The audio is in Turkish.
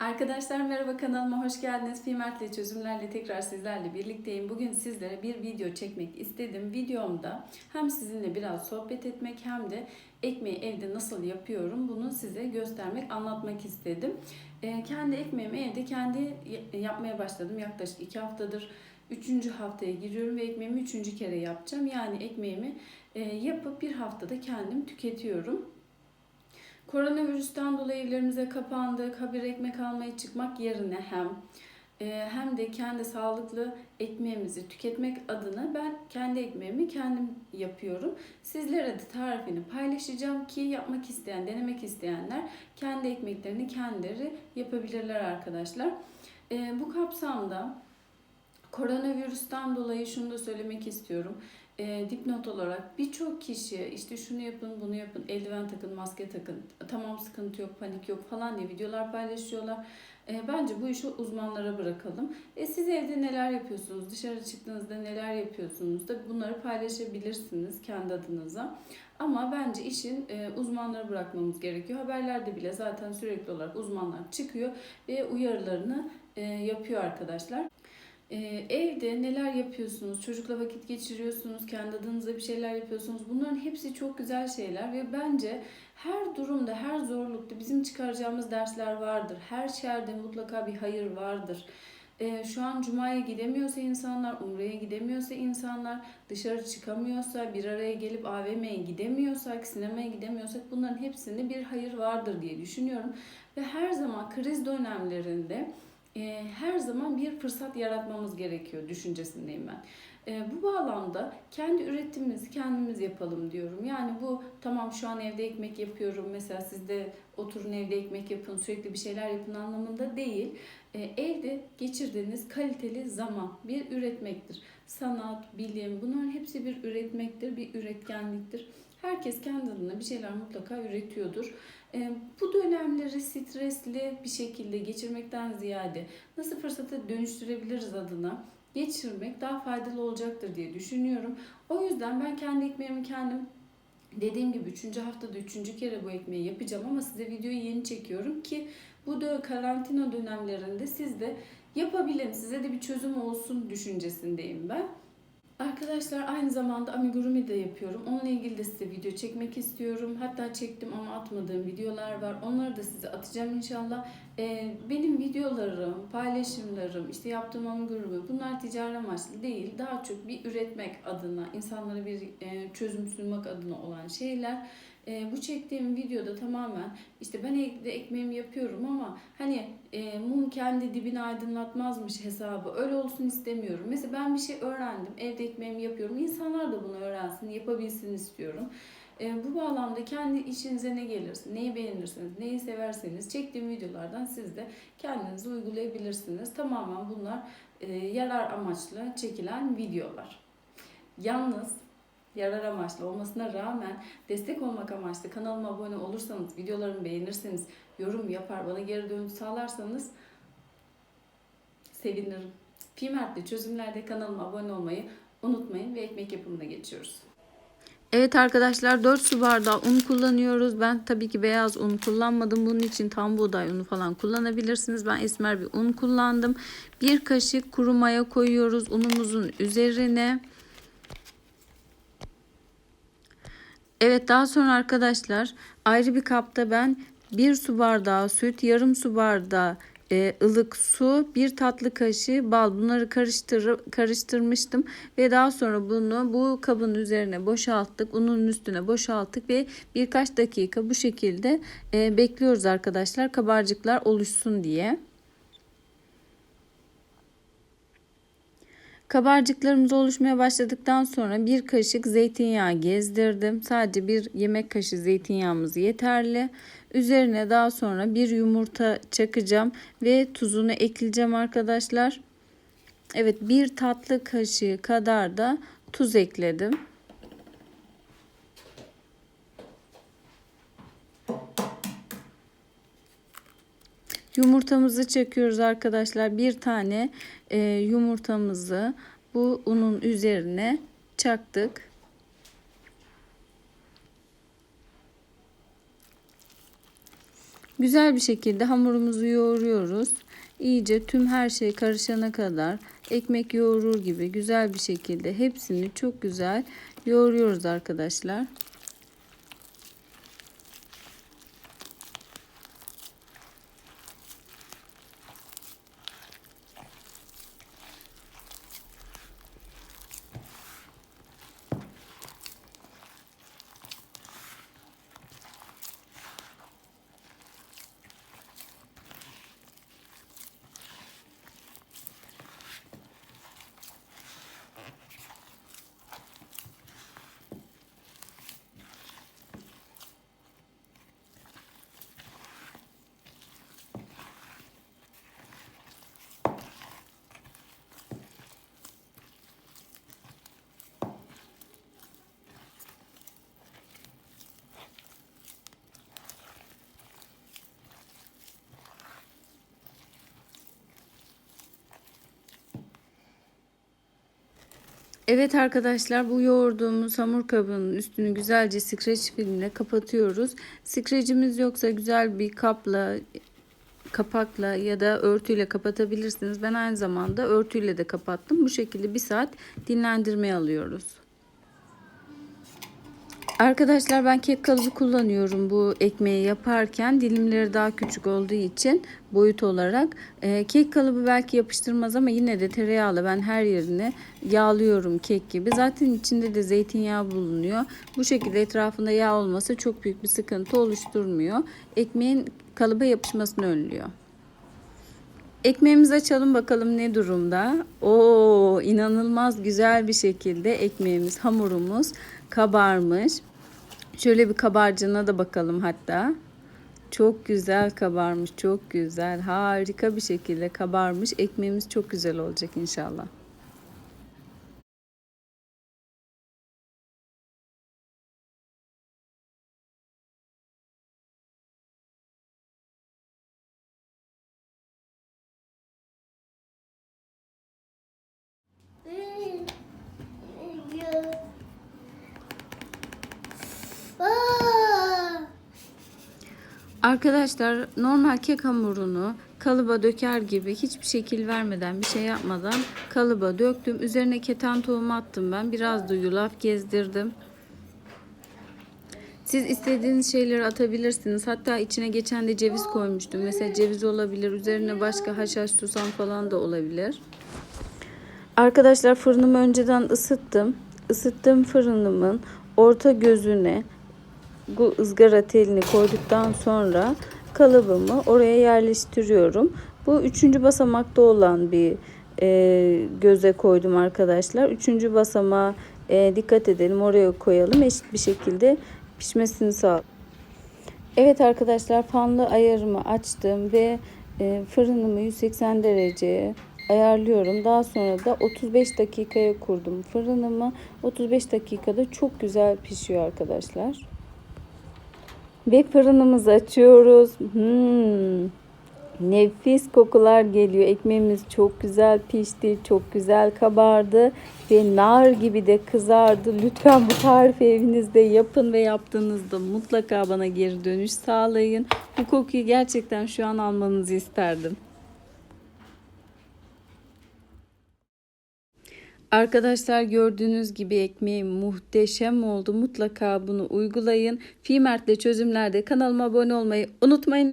Arkadaşlar merhaba kanalıma hoş geldiniz. Fimertle çözümlerle tekrar sizlerle birlikteyim. Bugün sizlere bir video çekmek istedim. Videomda hem sizinle biraz sohbet etmek hem de ekmeği evde nasıl yapıyorum bunu size göstermek, anlatmak istedim. Ee, kendi ekmeğimi evde kendi yapmaya başladım. Yaklaşık iki haftadır. Üçüncü haftaya giriyorum ve ekmeğimi üçüncü kere yapacağım. Yani ekmeğimi e, yapıp bir haftada kendim tüketiyorum. Koronavirüsten dolayı evlerimize kapandık. Haber ekmek almaya çıkmak yerine hem e, hem de kendi sağlıklı ekmeğimizi tüketmek adına ben kendi ekmeğimi kendim yapıyorum. Sizlere de tarifini paylaşacağım ki yapmak isteyen, denemek isteyenler kendi ekmeklerini kendileri yapabilirler arkadaşlar. E, bu kapsamda koronavirüsten dolayı şunu da söylemek istiyorum e, dipnot olarak birçok kişi işte şunu yapın bunu yapın eldiven takın maske takın tamam sıkıntı yok panik yok falan diye videolar paylaşıyorlar. E, bence bu işi uzmanlara bırakalım. E, siz evde neler yapıyorsunuz dışarı çıktığınızda neler yapıyorsunuz da bunları paylaşabilirsiniz kendi adınıza. Ama bence işin e, uzmanlara bırakmamız gerekiyor. Haberlerde bile zaten sürekli olarak uzmanlar çıkıyor ve uyarılarını e, yapıyor arkadaşlar. Ee, evde neler yapıyorsunuz, çocukla vakit geçiriyorsunuz, kendi adınıza bir şeyler yapıyorsunuz. Bunların hepsi çok güzel şeyler ve bence her durumda, her zorlukta bizim çıkaracağımız dersler vardır. Her şerde mutlaka bir hayır vardır. Ee, şu an Cuma'ya gidemiyorsa insanlar, Umre'ye gidemiyorsa insanlar, dışarı çıkamıyorsa, bir araya gelip AVM'ye gidemiyorsak, sinemaya gidemiyorsak bunların hepsinde bir hayır vardır diye düşünüyorum. Ve her zaman kriz dönemlerinde e, her zaman bir fırsat yaratmamız gerekiyor düşüncesindeyim ben. E, bu bağlamda kendi üretimimizi kendimiz yapalım diyorum. Yani bu tamam şu an evde ekmek yapıyorum mesela siz de oturun evde ekmek yapın sürekli bir şeyler yapın anlamında değil. E, evde geçirdiğiniz kaliteli zaman bir üretmektir. Sanat, bilim bunların hepsi bir üretmektir, bir üretkenliktir. Herkes kendi adına bir şeyler mutlaka üretiyordur. E, bu dönemleri stresli bir şekilde geçirmekten ziyade nasıl fırsata dönüştürebiliriz adına geçirmek daha faydalı olacaktır diye düşünüyorum. O yüzden ben kendi ekmeğimi kendim dediğim gibi 3. haftada 3. kere bu ekmeği yapacağım ama size videoyu yeni çekiyorum ki bu da karantina dönemlerinde siz de yapabilin, size de bir çözüm olsun düşüncesindeyim ben. Arkadaşlar aynı zamanda amigurumi de yapıyorum. Onunla ilgili de size video çekmek istiyorum. Hatta çektim ama atmadığım videolar var. Onları da size atacağım inşallah. Ee, benim videolarım, paylaşımlarım, işte yaptığım amigurumi bunlar ticari amaçlı değil. Daha çok bir üretmek adına, insanlara bir e, çözüm sunmak adına olan şeyler. E, bu çektiğim videoda tamamen işte ben evde ekmeğimi yapıyorum ama hani e, mum kendi dibini aydınlatmazmış hesabı öyle olsun istemiyorum. Mesela ben bir şey öğrendim evde ekmeğimi yapıyorum insanlar da bunu öğrensin yapabilsin istiyorum. E, bu bağlamda kendi işinize ne gelirse, neyi beğenirseniz, neyi severseniz çektiğim videolardan siz de kendinizi uygulayabilirsiniz. Tamamen bunlar e, yarar amaçlı çekilen videolar. Yalnız yarar amaçlı olmasına rağmen destek olmak amaçlı kanalıma abone olursanız, videolarımı beğenirseniz, yorum yapar, bana geri dönüş sağlarsanız sevinirim. Pimertli çözümlerde kanalıma abone olmayı unutmayın ve ekmek yapımına geçiyoruz. Evet arkadaşlar 4 su bardağı un kullanıyoruz. Ben tabii ki beyaz un kullanmadım. Bunun için tam buğday unu falan kullanabilirsiniz. Ben esmer bir un kullandım. Bir kaşık kuru maya koyuyoruz unumuzun üzerine. Evet daha sonra arkadaşlar ayrı bir kapta ben bir su bardağı süt, yarım su bardağı e, ılık su, bir tatlı kaşığı bal bunları karıştır, karıştırmıştım ve daha sonra bunu bu kabın üzerine boşalttık. Unun üstüne boşalttık ve birkaç dakika bu şekilde e, bekliyoruz arkadaşlar kabarcıklar oluşsun diye. Kabarcıklarımız oluşmaya başladıktan sonra bir kaşık zeytinyağı gezdirdim. Sadece bir yemek kaşığı zeytinyağımız yeterli. Üzerine daha sonra bir yumurta çakacağım ve tuzunu ekleyeceğim arkadaşlar. Evet bir tatlı kaşığı kadar da tuz ekledim. Yumurtamızı çekiyoruz arkadaşlar. Bir tane e, yumurtamızı bu unun üzerine çaktık. Güzel bir şekilde hamurumuzu yoğuruyoruz. İyice tüm her şey karışana kadar ekmek yoğurur gibi güzel bir şekilde hepsini çok güzel yoğuruyoruz arkadaşlar. Evet arkadaşlar bu yoğurduğumuz hamur kabının üstünü güzelce streç filmle kapatıyoruz. Streçimiz yoksa güzel bir kapla kapakla ya da örtüyle kapatabilirsiniz. Ben aynı zamanda örtüyle de kapattım. Bu şekilde bir saat dinlendirmeye alıyoruz. Arkadaşlar ben kek kalıbı kullanıyorum bu ekmeği yaparken. Dilimleri daha küçük olduğu için boyut olarak. E, kek kalıbı belki yapıştırmaz ama yine de tereyağlı ben her yerini yağlıyorum kek gibi. Zaten içinde de zeytinyağı bulunuyor. Bu şekilde etrafında yağ olması çok büyük bir sıkıntı oluşturmuyor. Ekmeğin kalıba yapışmasını önlüyor. Ekmeğimizi açalım bakalım ne durumda. Oo inanılmaz güzel bir şekilde ekmeğimiz, hamurumuz kabarmış. Şöyle bir kabarcığına da bakalım hatta. Çok güzel kabarmış, çok güzel. Harika bir şekilde kabarmış. Ekmeğimiz çok güzel olacak inşallah. Arkadaşlar normal kek hamurunu kalıba döker gibi hiçbir şekil vermeden bir şey yapmadan kalıba döktüm. Üzerine keten tohumu attım ben. Biraz da yulaf gezdirdim. Siz istediğiniz şeyleri atabilirsiniz. Hatta içine geçen de ceviz koymuştum. Mesela ceviz olabilir. Üzerine başka haşhaş susam falan da olabilir. Arkadaşlar fırınımı önceden ısıttım. Isıttığım fırınımın orta gözüne bu ızgara telini koyduktan sonra kalıbımı oraya yerleştiriyorum. Bu üçüncü basamakta olan bir e, göze koydum arkadaşlar. Üçüncü basamağa e, dikkat edelim oraya koyalım eşit bir şekilde pişmesini sağ. Evet arkadaşlar fanlı ayarımı açtım ve e, fırınımı 180 dereceye ayarlıyorum. Daha sonra da 35 dakikaya kurdum fırınımı. 35 dakikada çok güzel pişiyor arkadaşlar. Ve fırınımızı açıyoruz. Hmm. Nefis kokular geliyor. Ekmeğimiz çok güzel pişti, çok güzel kabardı ve nar gibi de kızardı. Lütfen bu tarifi evinizde yapın ve yaptığınızda mutlaka bana geri dönüş sağlayın. Bu kokuyu gerçekten şu an almanızı isterdim. Arkadaşlar gördüğünüz gibi ekmeğim muhteşem oldu. Mutlaka bunu uygulayın. Fimert'le çözümlerde kanalıma abone olmayı unutmayın.